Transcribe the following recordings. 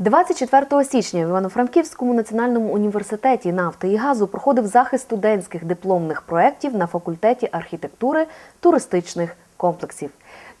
24 січня в Івано-Франківському національному університеті нафти і газу проходив захист студентських дипломних проєктів на факультеті архітектури туристичних комплексів.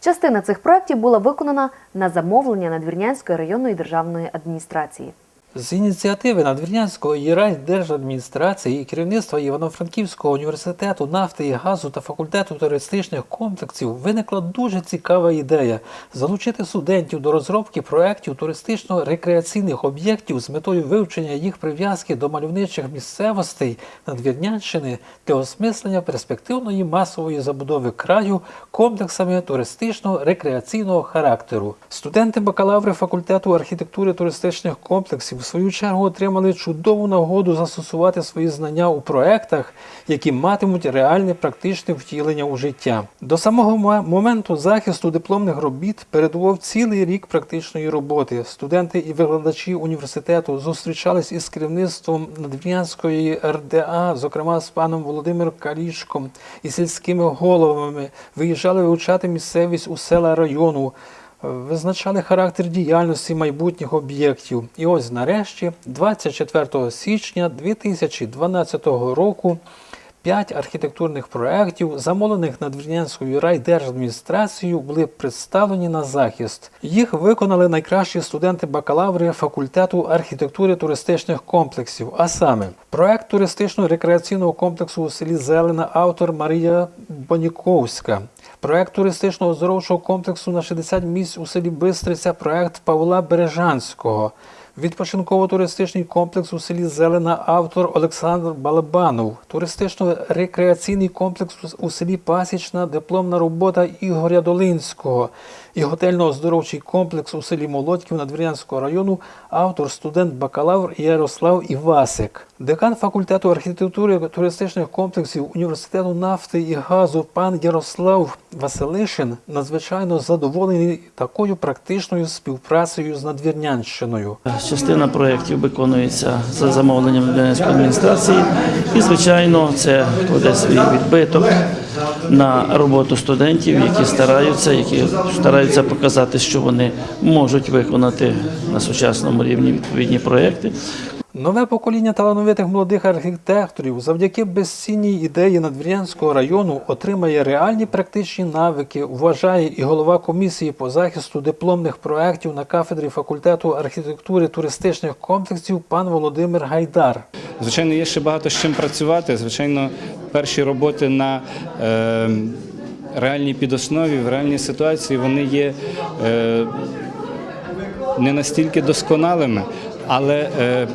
Частина цих проєктів була виконана на замовлення Надвірнянської районної державної адміністрації. З ініціативи Надвірнянської райдержадміністрації і керівництва Івано-Франківського університету нафти і газу та факультету туристичних комплексів виникла дуже цікава ідея залучити студентів до розробки проєктів туристично-рекреаційних об'єктів з метою вивчення їх прив'язки до мальовничих місцевостей Надвірнянщини для осмислення перспективної масової забудови краю комплексами туристично-рекреаційного характеру. Студенти бакалаври факультету архітектури туристичних комплексів в свою чергу отримали чудову нагоду застосувати свої знання у проектах, які матимуть реальне практичне втілення у життя. До самого моменту захисту дипломних робіт передував цілий рік практичної роботи. Студенти і викладачі університету зустрічались із керівництвом Надвірнянської РДА, зокрема з паном Володимиром Калішком і сільськими головами, виїжджали вивчати місцевість у села району. Визначали характер діяльності майбутніх об'єктів. І ось нарешті, 24 січня 2012 року, п'ять архітектурних проєктів, замовлених Надвірнянською райдержадміністрацією, були представлені на захист. Їх виконали найкращі студенти-бакалаври факультету архітектури туристичних комплексів. А саме, проект туристично-рекреаційного комплексу у селі Зелена, автор Марія Боніковська. Проект туристичного оздоровчого комплексу на 60 місць у селі Бистриця, проект Павла Бережанського. Відпочинково-туристичний комплекс у селі Зелена, автор Олександр Балабанов. Туристично-рекреаційний комплекс у селі Пасічна, дипломна робота Ігоря Долинського. І готельно-оздоровчий комплекс у селі Молодьків Надвірнянського району, автор студент-бакалавр Ярослав Івасик. Декан факультету архітектури туристичних комплексів університету нафти і газу пан Ярослав Василишин надзвичайно задоволений такою практичною співпрацею з Надвірнянщиною. Частина проєктів виконується за замовленням адміністрації, і звичайно, це кладе свій відбиток на роботу студентів, які стараються, які стараються показати, що вони можуть виконати на сучасному рівні відповідні проєкти. Нове покоління талановитих молодих архітекторів завдяки безцінній ідеї Надвірнянського району отримає реальні практичні навики, вважає і голова комісії по захисту дипломних проєктів на кафедрі факультету архітектури туристичних комплексів пан Володимир Гайдар. Звичайно, є ще багато з чим працювати. Звичайно, перші роботи на е, реальній підоснові, в реальній ситуації вони є е, не настільки досконалими, але е,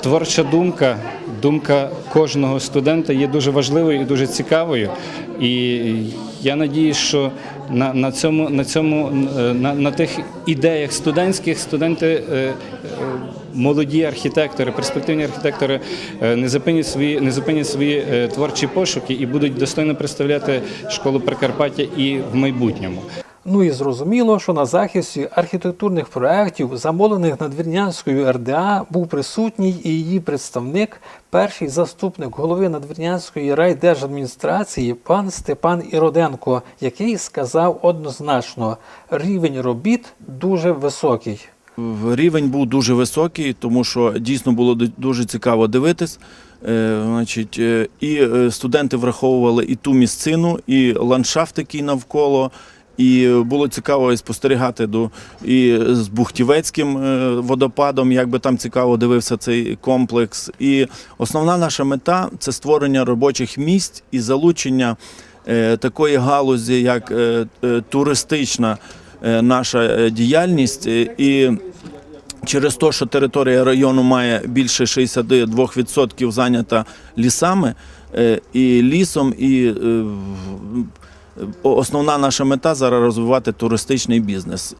творча думка, думка кожного студента є дуже важливою і дуже цікавою. І я надію, що на, на цьому, на, цьому е, на, на тих ідеях студентських студенти. е, е, Молоді архітектори, перспективні архітектори е, не зупинять свої, не зупинять свої е, творчі пошуки і будуть достойно представляти школу Прикарпаття і в майбутньому. Ну і зрозуміло, що на захисті архітектурних проєктів, замовлених Надвірнянською РДА, був присутній і її представник, перший заступник голови Надвірнянської райдержадміністрації пан Степан Іроденко, який сказав однозначно, рівень робіт дуже високий. Рівень був дуже високий, тому що дійсно було дуже цікаво дивитись. Е, Значить, е, і е, студенти враховували і ту місцину, і ландшафт, який навколо. І було цікаво спостерігати до і з Бухтівецьким водопадом, як би там цікаво дивився цей комплекс. І основна наша мета це створення робочих місць і залучення такої галузі, як туристична наша діяльність. І через те, що територія району має більше 62% зайнята лісами е, і лісом, і е, основна наша мета зараз розвивати туристичний бізнес.